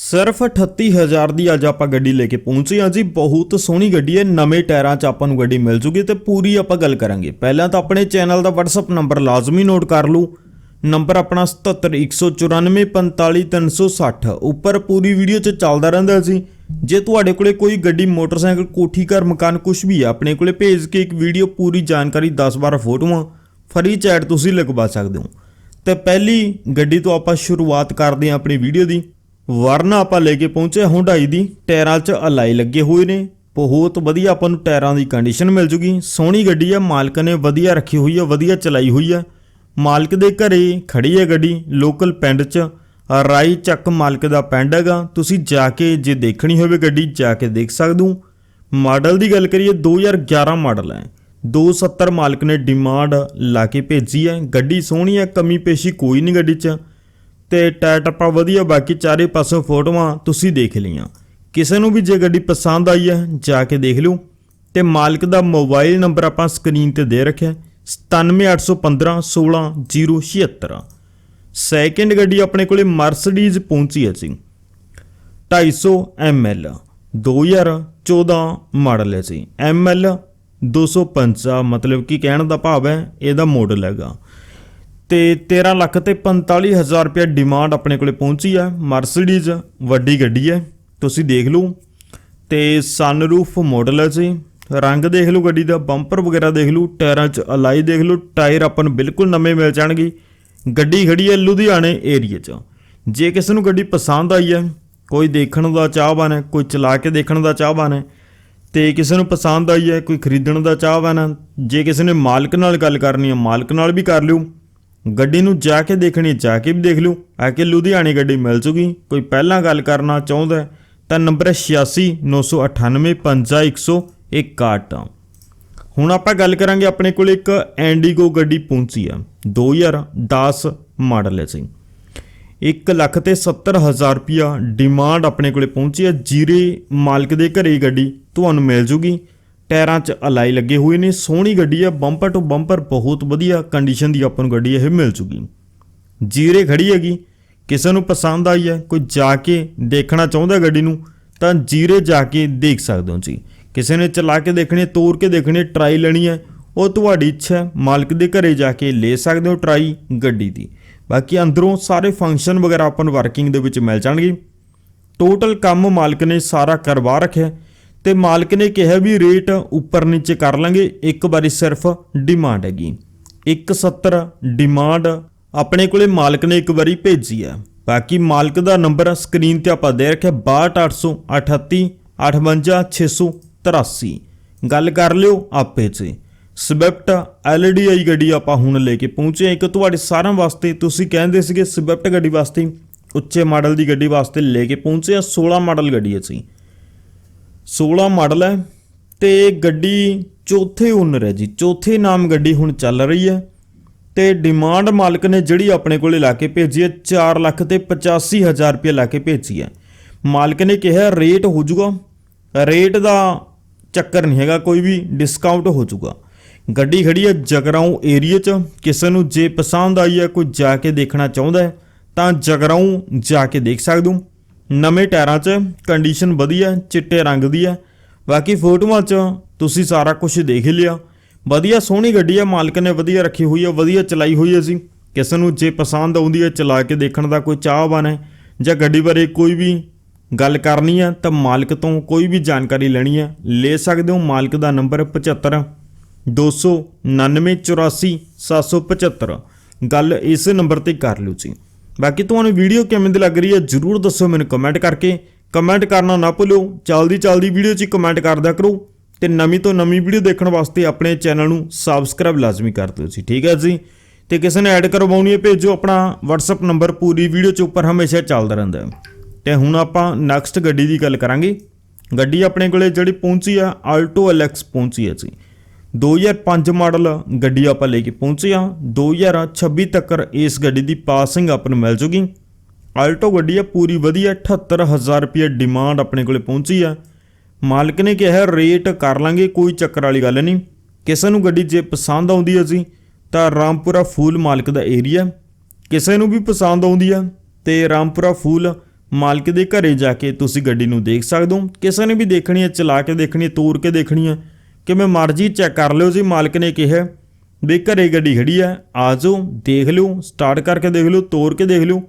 ਸਿਰਫ 38000 ਦੀ ਅੱਜ ਆਪਾਂ ਗੱਡੀ ਲੈ ਕੇ ਪਹੁੰਚੇ ਹਾਂ ਜੀ। ਬਹੁਤ ਸੋਹਣੀ ਗੱਡੀ ਹੈ, ਨਵੇਂ ਟਾਇਰਾਂ 'ਚ ਆਪਾਂ ਨੂੰ ਗੱਡੀ ਮਿਲ ਜੂਗੀ ਤੇ ਪੂਰੀ ਆਪਾਂ ਗੱਲ ਕਰਾਂਗੇ। ਪਹਿਲਾਂ ਤਾਂ ਆਪਣੇ ਚੈਨਲ ਦਾ WhatsApp ਨੰਬਰ ਲਾਜ਼ਮੀ ਨੋਟ ਕਰ ਲਓ। ਨੰਬਰ ਆਪਣਾ 7714945360 ਉੱਪਰ ਪੂਰੀ ਵੀਡੀਓ 'ਚ ਚੱਲਦਾ ਰਹਿੰਦਾ ਸੀ ਜੇ ਤੁਹਾਡੇ ਕੋਲੇ ਕੋਈ ਗੱਡੀ, ਮੋਟਰਸਾਈਕਲ, ਕੋਠੀ, ਘਰ, ਮਕਾਨ ਕੁਝ ਵੀ ਹੈ ਆਪਣੇ ਕੋਲੇ ਭੇਜ ਕੇ ਇੱਕ ਵੀਡੀਓ ਪੂਰੀ ਜਾਣਕਾਰੀ 10-12 ਫੋਟੋਆਂ ਫਰੀ ਚੈਟ ਤੁਸੀਂ ਲਗਵਾ ਸਕਦੇ ਹੋ। ਤੇ ਪਹਿਲੀ ਗੱਡੀ ਤੋਂ ਆਪਾਂ ਸ਼ੁਰੂਆਤ ਕਰਦੇ ਹਾਂ ਆਪਣੀ ਵੀਡੀਓ ਦੀ। ਵਰਨਾ ਆਪਾਂ ਲੈ ਕੇ ਪਹੁੰਚੇ ਹੁੰਡਾਈ ਦੀ, ਟਾਇਰਾਂ 'ਚ ਅਲਾਈ ਲੱਗੇ ਹੋਏ ਨੇ। ਬਹੁਤ ਵਧੀਆ ਆਪਾਂ ਨੂੰ ਟਾਇਰਾਂ ਦੀ ਕੰਡੀਸ਼ਨ ਮਿਲ ਜੂਗੀ। ਸੋਹਣੀ ਗੱਡੀ ਆ, ਮਾਲਕ ਨੇ ਵਧੀਆ ਰੱਖੀ ਹੋਈ ਹੈ ਵਧੀਆ ਚਲਾਈ ਹੋਈ ਹੈ ਮਾਲਕ ਦੇ ਘਰੇ ਖੜੀ ਹੈ ਗੱਡੀ ਲੋਕਲ ਪਿੰਡ 'ਚ। ਰਾਈ ਚੱਕ ਮਾਲਕ ਦਾ ਪਿੰਡ ਹੈਗਾ। ਤੁਸੀਂ ਜਾ ਕੇ ਜੇ ਦੇਖਣੀ ਹੋਵੇ ਗੱਡੀ, ਜਾ ਕੇ ਦੇਖ ਸਕਦੇ ਮਾਡਲ ਦੀ ਗੱਲ ਕਰੀਏ 2011 ਮਾਡਲ ਹੈ। 270 ਮਾਲਕ ਨੇ ਡਿਮਾਂਡ ਲਾ ਕੇ ਭੇਜੀ ਹੈ। ਗੱਡੀ ਸੋਹਣੀ ਹੈ, ਕਮੀ ਪੇਸ਼ੀ ਕੋਈ ਨਹੀਂ ਗੱਡੀ 'ਚ। ਤੇ ਟਾਇਰ ਟੱਪਾ ਵਧੀਆ, ਬਾਕੀ ਚਾਰੇ ਪਾਸੋਂ ਫੋਟੋਆਂ ਤੁਸੀਂ ਦੇਖ ਲਈਆਂ। ਕਿਸੇ ਨੂੰ ਵੀ ਜੇ ਗੱਡੀ ਪਸੰਦ ਆਈ ਹੈ, ਜਾ ਕੇ ਦੇਖ ਲਿਓ। ਤੇ ਮਾਲਕ ਦਾ ਮੋਬਾਈਲ ਨੰਬਰ ਆਪਾਂ ਸਕਰੀਨ ਤੇ ਦੇ ਰੱਖਿਆ 97815 16076 ਸੈਕਿੰਡ ਗੱਡੀ ਆਪਣੇ ਕੋਲੇ ਮਰਸੀਡੀਜ਼ ਪਹੁੰਚੀ ਹੈ ਜੀ। 250 ml 2014 ਮਾਡਲ ਹੈ ਜੀ। ml 250 ਮਤਲਬ ਕਿ ਕਹਿਣ ਦਾ ਭਾਵ ਹੈ ਇਹਦਾ ਮਾਡਲ ਹੈਗਾ। ਤੇ 13 ਲੱਖ ਤੇ 45 ਹਜ਼ਾਰ ਰੁਪਏ ਡਿਮਾਂਡ ਆਪਣੇ ਕੋਲੇ ਪਹੁੰਚੀ ਹੈ ਮਰਸੀਡੀਜ਼ ਵੱਡੀ ਗੱਡੀ ਹੈ। ਤੁਸੀਂ ਦੇਖ ਲਓ। ਤੇ ਸਨਰੂਫ ਮਾਡਲ ਹੈ ਜੀ। ਰੰਗ ਦੇਖ ਲਓ ਗੱਡੀ ਦਾ ਬੰਪਰ ਵਗੈਰਾ ਦੇਖ ਲਓ, ਟਾਇਰਾਂ 'ਚ ਅਲਾਈ ਦੇਖ ਲਓ, ਟਾਇਰ ਆਪਾਂ ਨੂੰ ਬਿਲਕੁਲ ਨਵੇਂ ਮਿਲ ਜਾਣਗੇ। ਗੱਡੀ ਖੜੀ ਹੈ ਲੁਧਿਆਣੇ ਏਰੀਆ 'ਚ। ਜੇ ਕਿਸੇ ਨੂੰ ਗੱਡੀ ਪਸੰਦ ਆਈ ਹੈ, ਕੋਈ ਦੇਖਣ ਦਾ ਚਾਹਵਾਨ ਹੈ, ਕੋਈ ਚਲਾ ਕੇ ਦੇਖਣ ਦਾ ਚਾਹਵਾਨ ਹੈ, ਤੇ ਕਿਸੇ ਨੂੰ ਪਸੰਦ ਆਈ ਹੈ, ਕੋਈ ਖਰੀਦਣ ਦਾ ਚਾਹਵਾਨ ਹੈ, ਜੇ ਕਿਸੇ ਨੇ ਮਾਲਕ ਨਾਲ ਗੱਲ ਕਰਨੀ ਹੈ, ਮਾਲਕ ਨਾਲ ਵੀ ਕਰ ਲਿਓ। ਗੱਡੀ ਨੂੰ ਜਾ ਕੇ ਦੇਖਣੀ, ਜਾ ਕੇ ਵੀ ਦੇਖ ਲਿਓ ਆ ਕੇ ਲੁਧਿਆਣੇ ਗੱਡੀ ਮਿਲ ਜੂਗੀ ਕੋਈ ਪਹਿਲਾਂ ਗੱਲ ਕਰਨਾ ਚਾਹੁੰਦਾ ਤਾਂ ਨੰਬਰ ਹੈ 8698955161 ਹੁਣ ਆਪਾਂ ਗੱਲ ਕਰਾਂਗੇ ਆਪਣੇ ਕੋਲ ਇੱਕ ਐਂਡੀਗੋ ਗੱਡੀ ਪਹੁੰਚੀ ਆ 2010 ਮਾਡਲ ਹੈ ਜੀ। 1 ਲੱਖ ਤੇ 70 ਹਜ਼ਾਰ ਰੁਪਿਆ ਡਿਮਾਂਡ ਆਪਣੇ ਕੋਲੇ ਪਹੁੰਚੀ ਹੈ। ਜੀਰੇ ਮਾਲਕ ਦੇ ਘਰੇ ਗੱਡੀ ਤੁਹਾਨੂੰ ਮਿਲ ਜੂਗੀ। ਟਾਇਰਾਂ 'ਚ ਅਲਾਈ ਲੱਗੇ ਹੋਏ ਨੇ, ਸੋਹਣੀ ਗੱਡੀ ਹੈ ਬੰਪਰ ਟੂ ਬੰਪਰ ਬਹੁਤ ਵਧੀਆ ਕੰਡੀਸ਼ਨ ਦੀ ਆਪਾਂ ਨੂੰ ਗੱਡੀ ਇਹ ਮਿਲ ਜੂਗੀ ਜੀਰੇ ਖੜੀ ਹੈਗੀ, ਕਿਸੇ ਨੂੰ ਪਸੰਦ ਆਈ ਹੈ, ਕੋਈ ਜਾ ਕੇ ਦੇਖਣਾ ਚਾਹੁੰਦਾ ਗੱਡੀ ਨੂੰ, ਤਾਂ ਜੀਰੇ ਜਾ ਕੇ ਦੇਖ ਸਕਦੇ ਹੋ ਜੀ ਕਿਸੇ ਨੇ ਚਲਾ ਕੇ ਦੇਖਣੀ ਤੋਰ ਕੇ ਦੇਖਣੀ ਟਰਾਈ ਲੈਣੀ ਹੈ, ਉਹ ਤੁਹਾਡੀ ਇੱਛਾ ਮਾਲਕ ਦੇ ਘਰੇ ਜਾ ਕੇ ਲੈ ਸਕਦੇ ਹੋ ਟਰਾਈ ਗੱਡੀ ਦੀ। ਬਾਕੀ ਅੰਦਰੋਂ ਸਾਰੇ ਫੰਕਸ਼ਨ ਵਗੈਰਾ ਆਪਾਂ ਨੂੰ ਵਰਕਿੰਗ ਦੇ ਵਿੱਚ ਮਿਲ ਜਾਣਗੇ। ਟੋਟਲ ਕੰਮ ਮਾਲਕ ਨੇ ਸਾਰਾ ਕਰਵਾ ਰੱਖਿਆ ਤੇ ਮਾਲਕ ਨੇ ਕਿਹਾ ਵੀ ਰੇਟ ਉੱਪਰ ਨੀਚੇ ਕਰ ਲਾਂਗੇ। ਇੱਕ ਵਾਰੀ ਸਿਰਫ ਡਿਮਾਂਡ ਹੈਗੀ। 170 ਡਿਮਾਂਡ ਆਪਣੇ ਕੋਲੇ ਮਾਲਕ ਨੇ ਇੱਕ ਵਾਰੀ ਭੇਜੀ ਹੈ ਬਾਕੀ ਮਾਲਕ ਦਾ ਨੰਬਰ ਸਕਰੀਨ ਤੇ ਆਪਾਂ ਦੇ ਰੱਖਿਆ 62838 58683 ਗੱਲ ਕਰ ਲਿਓ ਆਪੇ 'ਚ। ਸਵਿਫਟ ਐਲਡੀਆਈ ਗੱਡੀ ਆਪਾਂ ਹੁਣ ਲੈ ਕੇ ਪਹੁੰਚੇ ਹਾਂ। ਇੱਕ ਤੁਹਾਡੇ ਸਾਰਿਆਂ ਵਾਸਤੇ, ਤੁਸੀਂ ਕਹਿੰਦੇ ਸੀਗੇ ਸਵਿਫਟ ਗੱਡੀ ਵਾਸਤੇ ਉੱਚੇ ਮਾਡਲ ਦੀ ਗੱਡੀ ਵਾਸਤੇ ਲੈ ਕੇ ਪਹੁੰਚੇ ਆ 16 ਮਾਡਲ ਗੱਡੀ ਹੈ ਸੀ 16 ਮਾਡਲ ਹੈ ਤੇ ਗੱਡੀ ਚੌਥੇ ਓਨਰ ਹੈ ਜੀ। ਚੌਥੇ ਨਾਮ ਗੱਡੀ ਹੁਣ ਚੱਲ ਰਹੀ ਹੈ ਤੇ ਡਿਮਾਂਡ ਮਾਲਕ ਨੇ ਜਿਹੜੀ ਆਪਣੇ ਕੋਲੇ ਲਾ ਕੇ ਭੇਜੀ ਹੈ 4 ਲੱਖ ਤੇ 85 ਹਜ਼ਾਰ ਰੁਪਏ ਲਾ ਕੇ ਭੇਜੀ ਹੈ। ਮਾਲਕ ਨੇ ਕਿਹਾ ਰੇਟ ਹੋ ਜਾਊਗਾ। ਰੇਟ ਦਾ ਚੱਕਰ ਨਹੀਂ ਹੈਗਾ, ਕੋਈ ਵੀ ਡਿਸਕਾਊਂਟ ਹੋ ਜਾਊਗਾ। ਗੱਡੀ ਖੜੀ ਹੈ ਜਗਰਾਉਂ ਏਰੀਆ 'ਚ। ਕਿਸੇ ਨੂੰ ਜੇ ਪਸੰਦ ਆਈ ਹੈ, ਕੋਈ ਜਾ ਕੇ ਦੇਖਣਾ ਚਾਹੁੰਦਾ ਹੈ, ਤਾਂ ਜਗਰਾਉਂ ਜਾ ਕੇ ਦੇਖ ਸਕਦੇ ਨਵੇਂ ਟਾਇਰਾਂ 'ਚ ਕੰਡੀਸ਼ਨ ਵਧੀਆ, ਚਿੱਟੇ ਰੰਗ ਦੀ ਹੈ। ਬਾਕੀ ਫੋਟੋਆਂ 'ਚ ਤੁਸੀਂ ਸਾਰਾ ਕੁਝ ਦੇਖ ਲਿਆ। ਵਧੀਆ ਸੋਹਣੀ ਗੱਡੀ ਹੈ, ਮਾਲਕ ਨੇ ਵਧੀਆ ਰੱਖੀ ਹੋਈ ਹੈ, ਵਧੀਆ ਚਲਾਈ ਹੋਈ ਹੈ ਜੀ। ਕਿਸੇ ਨੂੰ ਜੇ ਪਸੰਦ ਆਉਂਦੀ ਹੈ, ਚਲਾ ਕੇ ਦੇਖਣ ਦਾ ਕੋਈ ਚਾਹਵਾਨ ਹੈ ਜਾਂ ਗੱਡੀ ਬਾਰੇ ਕੋਈ ਵੀ ਗੱਲ ਕਰਨੀ ਹੈ, ਤਾਂ ਮਾਲਕ ਤੋਂ ਕੋਈ ਵੀ ਜਾਣਕਾਰੀ ਲੈਣੀ ਹੈ, ਲੈ ਸਕਦੇ ਹੋ ਮਾਲਕ ਦਾ ਨੰਬਰ 75 299 775 ਗੱਲ ਇਸ ਨੰਬਰ ਤੇ ਕਰ ਲਿਓ ਜੀ। ਬਾਕੀ ਤੁਹਾਨੂੰ ਵੀਡੀਓ ਕਿਵੇਂ ਦੀ ਲੱਗ ਰਹੀ ਹੈ ਜਰੂਰ ਦੱਸੋ ਮੈਨੂੰ ਕਮੈਂਟ ਕਰਕੇ। ਕਮੈਂਟ ਕਰਨਾ ਨਾ ਭੁੱਲਿਓ। ਜਲਦੀ ਜਲਦੀ ਵੀਡੀਓ 'ਚ ਕਮੈਂਟ ਕਰਦਿਆ ਕਰੋ। ਤੇ ਨਵੀਂ ਤੋਂ ਨਵੀਂ ਵੀਡੀਓ ਦੇਖਣ ਵਾਸਤੇ ਆਪਣੇ ਚੈਨਲ ਨੂੰ ਸਬਸਕ੍ਰਾਈਬ ਲਾਜ਼ਮੀ ਕਰ ਦਿਓ ਜੀ। ਠੀਕ ਹੈ ਜੀ? ਤੇ ਕਿਸੇ ਨੇ ਐਡ ਕਰਵਾਉਣੀ ਹੈ ਭੇਜੋ ਆਪਣਾ WhatsApp ਨੰਬਰ ਪੂਰੀ ਵੀਡੀਓ 'ਚ ਉੱਪਰ ਹਮੇਸ਼ਾ ਚੱਲਦਾ ਰਹਿੰਦਾ ਹੈ। ਤੇ ਹੁਣ ਆਪਾਂ ਨੈਕਸਟ ਗੱਡੀ ਦੀ ਗੱਲ ਕਰਾਂਗੇ। ਗੱਡੀ ਆਪਣੇ ਕੋਲੇ ਜਿਹੜੀ ਪਹੁੰਚੀ ਆ ਆਲਟੋ ਐਲਐਕਸ ਪਹੁੰਚੀ ਹੈ ਜੀ। 2005 ਮਾਡਲ ਗੱਡੀ ਆਪਾਂ ਲੈ ਕੇ ਪਹੁੰਚੇ ਆ 2026 ਤੱਕ ਇਸ ਗੱਡੀ ਦੀ ਪਾਸਿੰਗ ਆਪਾਂ ਨੂੰ ਮਿਲ ਜੂਗੀ। ਆਲਟੋ ਗੱਡੀ ਆ, ਪੂਰੀ ਵਧੀਆ 78000 ਰੁਪਏ ਡਿਮਾਂਡ ਆਪਣੇ ਕੋਲੇ ਪਹੁੰਚੀ ਆ। ਮਾਲਕ ਨੇ ਕਿਹਾ ਰੇਟ ਕਰ ਲਾਂਗੇ, ਕੋਈ ਚੱਕਰ ਵਾਲੀ ਗੱਲ ਨਹੀਂ। ਕਿਸੇ ਨੂੰ ਗੱਡੀ ਜੇ ਪਸੰਦ ਆਉਂਦੀ ਹੈ ਜੀ, ਤਾਂ ਰਾਮਪੁਰਾ ਫੂਲ ਮਾਲਕ ਦਾ ਏਰੀਆ ਕਿਸੇ ਨੂੰ ਵੀ ਪਸੰਦ ਆਉਂਦੀ ਆ, ਤੇ ਰਾਮਪੁਰਾ ਫੂਲ ਮਾਲਕ ਦੇ ਘਰੇ ਜਾ ਕੇ ਤੁਸੀਂ ਗੱਡੀ ਨੂੰ ਦੇਖ ਸਕਦੇ ਹੋ। ਕਿਸੇ ਨੇ ਵੀ ਦੇਖਣੀ ਹੈ ਚਲਾ ਕੇ ਦੇਖਣੀ ਹੈ ਤੋਰ ਕੇ ਦੇਖਣੀ ਹੈ ਕਿਵੇਂ ਮਰਜ਼ੀ ਚੈੱਕ ਕਰ ਲਿਓ ਜੀ, ਮਾਲਕ ਨੇ ਕਿਹਾ ਵੀ ਘਰੇ ਗੱਡੀ ਖੜੀ ਹੈ ਆ ਜਾਓ, ਦੇਖ ਲਿਓ ਸਟਾਰਟ ਕਰਕੇ ਦੇਖ ਲਿਓ, ਤੋਰ ਕੇ ਦੇਖ ਲਿਓ।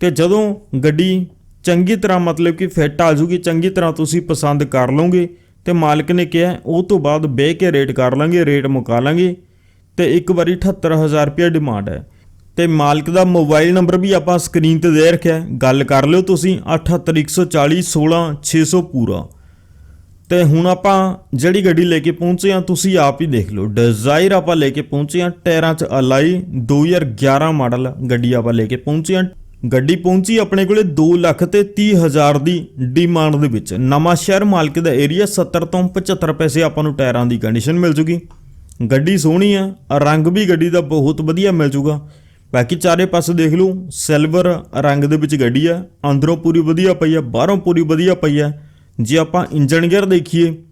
ਤੇ ਜਦੋਂ ਗੱਡੀ ਚੰਗੀ ਤਰ੍ਹਾਂ ਮਤਲਬ ਕਿ ਫਿੱਟ ਆ ਜੂਗੀ ਚੰਗੀ ਤਰ੍ਹਾਂ ਤੁਸੀਂ ਪਸੰਦ ਕਰ ਲਓਗੇ, ਤੇ ਮਾਲਕ ਨੇ ਕਿਹਾ ਉਹ ਤੋਂ ਬਾਅਦ ਬਹਿ ਕੇ ਰੇਟ ਕਰ ਲਾਂਗੇ ਰੇਟ ਮੁਕਾ ਲਾਂਗੇ। ਤੇ ਇੱਕ ਵਾਰੀ 78000 ਰੁਪਏ ਡਿਮਾਂਡ ਹੈ। ਤੇ ਮਾਲਕ ਦਾ ਮੋਬਾਈਲ ਨੰਬਰ ਵੀ ਆਪਾਂ ਸਕਰੀਨ ਤੇ ਦੇ ਰੱਖਿਆ ਗੱਲ ਕਰ ਲਿਓ ਤੁਸੀਂ 78140 16600 ਪੂਰਾ। ਤੇ ਹੁਣ ਆਪਾਂ ਜਿਹੜੀ ਗੱਡੀ ਲੈ ਕੇ ਪਹੁੰਚੇ ਆ ਤੁਸੀਂ ਆਪ ਹੀ ਦੇਖ ਲਓ। ਡਿਜ਼ਾਇਰ ਆਪਾਂ ਲੈ ਕੇ ਪਹੁੰਚੇ ਆ ਟਾਇਰਾਂ 'ਚ ਅਲਾਈ 2011 ਮਾਡਲ ਗੱਡੀ ਆਪਾਂ ਲੈ ਕੇ ਪਹੁੰਚੇ ਆ ਗੱਡੀ ਪਹੁੰਚੀ ਆਪਣੇ ਕੋਲੇ 2 ਲੱਖ ਤੇ 30 ਹਜ਼ਾਰ ਦੀ ਡਿਮਾਂਡ ਦੇ ਵਿੱਚ। ਨਵਾਂ ਸ਼ਹਿਰ ਮਾਲਕ ਦਾ ਏਰੀਆ 70 ਤੋਂ 75 ਪੈਸੇ ਆਪਾਂ ਨੂੰ ਟਾਇਰਾਂ ਦੀ ਕੰਡੀਸ਼ਨ ਮਿਲ ਜੂਗੀ। ਗੱਡੀ ਸੋਹਣੀ ਆ, ਰੰਗ ਵੀ ਗੱਡੀ ਦਾ ਬਹੁਤ ਵਧੀਆ ਮਿਲ ਜੂਗਾ। ਬਾਕੀ ਚਾਰੇ ਪਾਸੇ ਦੇਖ ਲਓ ਸਿਲਵਰ ਰੰਗ ਦੇ ਵਿੱਚ ਗੱਡੀ ਆ। ਅੰਦਰੋਂ ਪੂਰੀ ਵਧੀਆ ਪਈ ਆ, ਬਾਹਰੋਂ ਪੂਰੀ ਵਧੀਆ ਪਈ ਆ। ਜੇ ਆਪਾਂ ਇੰਜਨ ਗੇਅਰ ਦੇਖੀਏ,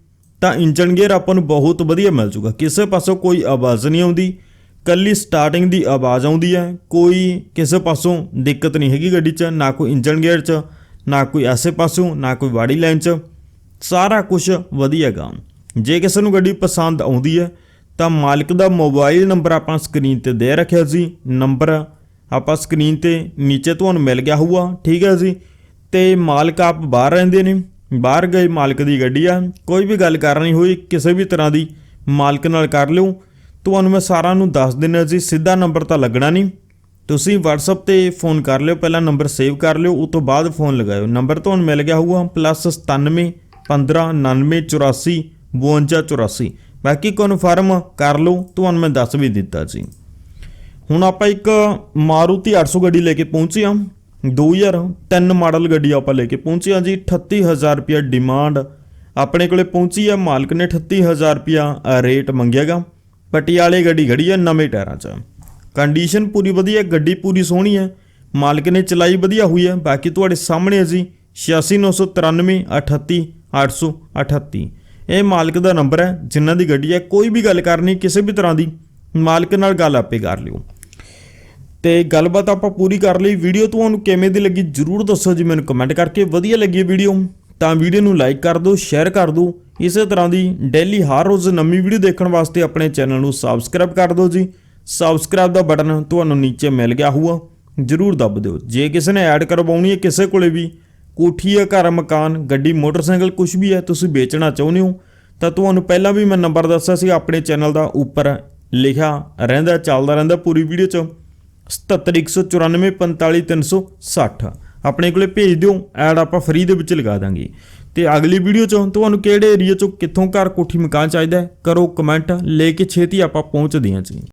ਤਾਂ ਇੰਜਨ ਗੇਅਰ ਆਪਾਂ ਨੂੰ ਬਹੁਤ ਵਧੀਆ ਮਿਲ ਜੂਗਾ। ਕਿਸੇ ਪਾਸੋਂ ਕੋਈ ਆਵਾਜ਼ ਨਹੀਂ ਆਉਂਦੀ, ਕੱਲੀ ਸਟਾਰਟਿੰਗ ਦੀ ਆਵਾਜ਼ ਆਉਂਦੀ ਹੈ। ਕੋਈ ਕਿਸੇ ਪਾਸੋਂ ਦਿੱਕਤ ਨਹੀਂ ਹੈਗੀ ਗੱਡੀ 'ਚ, ਨਾ ਕੋਈ ਇੰਜਨ ਗੇਅਰ 'ਚ, ਨਾ ਕੋਈ ਐਸੇ ਪਾਸੋਂ, ਨਾ ਕੋਈ ਬਾਡੀ ਲਾਈਨ 'ਚ। ਸਾਰਾ ਕੁਝ ਵਧੀਆ ਗਾ ਜੇ ਕਿਸੇ ਨੂੰ ਗੱਡੀ ਪਸੰਦ ਆਉਂਦੀ ਹੈ, ਤਾਂ ਮਾਲਕ ਦਾ ਮੋਬਾਈਲ ਨੰਬਰ ਆਪਾਂ ਸਕਰੀਨ ਤੇ ਦੇ ਰੱਖਿਆ ਸੀ। ਨੰਬਰ ਆਪਾਂ ਸਕਰੀਨ ਤੇ ਨੀਚੇ ਤੁਹਾਨੂੰ ਮਿਲ ਗਿਆ ਹੋਊਗਾ। ਠੀਕ ਹੈ ਜੀ। ਤੇ ਮਾਲਕ ਆਪ ਬਾਹਰ ਰਹਿੰਦੇ ਨੇ। ਬਾਹਰ ਗਏ ਮਾਲਕ ਦੀ ਗੱਡੀ ਆ, ਕੋਈ ਵੀ ਗੱਲ ਕਰਨੀ ਹੋਈ, ਕਿਸੇ ਵੀ ਤਰ੍ਹਾਂ ਦੀ ਮਾਲਕ ਨਾਲ ਕਰ ਲਿਓ। ਤੁਹਾਨੂੰ ਮੈਂ ਸਾਰਾ ਨੂੰ ਦੱਸ ਦਿੰਦਾ ਜੀ ਸਿੱਧਾ ਨੰਬਰ ਤਾਂ ਲੱਗਣਾ ਨਹੀਂ। ਤੁਸੀਂ WhatsApp ਤੇ ਫੋਨ ਕਰ ਲਿਓ, ਪਹਿਲਾਂ ਨੰਬਰ ਸੇਵ ਕਰ ਲਿਓ ਉਸ ਤੋਂ ਬਾਅਦ ਫੋਨ ਲਗਾਇਓ। ਨੰਬਰ ਤੁਹਾਨੂੰ ਮਿਲ ਗਿਆ ਹੋਊਗਾ +97 15 99 84 52 84 ਬਾਕੀ ਕਨਫਰਮ ਕਰ ਲਓ, ਤੁਹਾਨੂੰ ਮੈਂ ਦੱਸ ਵੀ ਦਿੱਤਾ ਜੀ ਹੁਣ ਆਪਾਂ ਇੱਕ ਮਾਰੂਤੀ 800 ਗੱਡੀ ਲੈ ਕੇ ਪਹੁੰਚੇ ਹਾਂ। 2003 ਮਾਡਲ ਗੱਡੀ ਆਪਾਂ ਲੈ ਕੇ ਪਹੁੰਚੇ ਹਾਂ ਜੀ 38000 ਰੁਪਿਆ ਡਿਮਾਂਡ ਆਪਣੇ ਕੋਲੇ ਪਹੁੰਚੀ ਹੈ ਮਾਲਕ ਨੇ 38000 ਰੁਪਿਆ ਰੇਟ ਮੰਗਿਆਗਾ। ਪਟਿਆਲੇ ਗੱਡੀ ਖੜੀ ਹੈ ਨਵੇਂ ਟਾਇਰਾਂ 'ਚ। ਕੰਡੀਸ਼ਨ ਪੂਰੀ ਵਧੀਆ ਗੱਡੀ ਪੂਰੀ ਸੋਹਣੀ ਹੈ। ਮਾਲਕ ਨੇ ਚਲਾਈ ਵਧੀਆ ਹੋਈ ਹੈ। ਬਾਕੀ ਤੁਹਾਡੇ ਸਾਹਮਣੇ ਹੈ ਜੀ 86993 38 838 ਇਹ ਮਾਲਕ ਦਾ ਨੰਬਰ ਹੈ, ਜਿਨ੍ਹਾਂ ਦੀ ਗੱਡੀ ਹੈ, ਕੋਈ ਵੀ ਗੱਲ ਕਰਨੀ ਕਿਸੇ ਵੀ ਤਰ੍ਹਾਂ ਦੀ, ਮਾਲਕ ਨਾਲ ਗੱਲ ਆਪੇ ਕਰ ਲਿਓ। ਤੇ ਗੱਲਬਾਤ ਆਪਾਂ ਪੂਰੀ ਕਰ ਲਈ। ਵੀਡੀਓ ਤੁਹਾਨੂੰ ਕਿਵੇਂ ਦੀ ਲੱਗੀ ਜਰੂਰ ਦੱਸੋ ਜੀ ਮੈਨੂੰ ਕਮੈਂਟ ਕਰਕੇ। ਵਧੀਆ ਲੱਗੀ ਵੀਡੀਓ, ਤਾਂ ਵੀਡੀਓ ਨੂੰ ਲਾਈਕ ਕਰ ਦਿਓ ਸ਼ੇਅਰ ਕਰ ਦਿਓ। ਇਸੇ ਤਰ੍ਹਾਂ ਦੀ ਡੇਲੀ ਹਰ ਰੋਜ਼ ਨਵੀਂ ਵੀਡੀਓ ਦੇਖਣ ਵਾਸਤੇ ਆਪਣੇ ਚੈਨਲ ਨੂੰ ਸਬਸਕ੍ਰਾਈਬ ਕਰ ਦਿਓ ਜੀ। ਸਬਸਕ੍ਰਾਈਬ ਦਾ ਬਟਨ ਤੁਹਾਨੂੰ ਨੀਚੇ ਮਿਲ ਗਿਆ ਹੋਊਗਾ। ਜਰੂਰ ਦੱਬ ਦਿਓ। ਜੇ ਕਿਸੇ ਨੇ ਐਡ ਕਰਵਾਉਣੀ ਹੈ ਕਿਸੇ ਕੋਲੇ ਵੀ, ਕੋਠੀ ਹੈ, ਘਰ, ਮਕਾਨ, ਗੱਡੀ, ਮੋਟਰਸਾਈਕਲ ਕੁਝ ਵੀ ਹੈ, ਤੁਸੀਂ ਵੇਚਣਾ ਚਾਹੁੰਦੇ ਹੋ, ਤਾਂ ਤੁਹਾਨੂੰ ਪਹਿਲਾਂ ਵੀ ਮੈਂ ਨੰਬਰ ਦੱਸਿਆ ਸੀ, ਆਪਣੇ ਚੈਨਲ ਦਾ ਉੱਪਰ ਲਿਖਿਆ ਰਹਿੰਦਾ, ਚੱਲਦਾ ਰਹਿੰਦਾ ਪੂਰੀ ਵੀਡੀਓ 'ਚ। 7714945360 ਆਪਣੇ ਕੋਲੇ ਭੇਜ ਦਿਓ, ਐਡ ਆਪਾਂ ਫ੍ਰੀ ਦੇ ਵਿੱਚ ਲਗਾ ਦਾਂਗੇ। ਤੇ ਅਗਲੀ ਵੀਡੀਓ 'ਚ ਤੁਹਾਨੂੰ ਕਿਹੜੇ ਏਰੀਆ 'ਚੋਂ ਕਿੱਥੋਂ ਘਰ ਕੋਠੀ ਮਕਾਨ ਚਾਹੀਦਾ ਕਰੋ ਕਮੈਂਟ ਲੈ ਕੇ ਛੇਤੀ ਆਪਾਂ ਪਹੁੰਚਦੇ ਹਾਂ ਜੀ।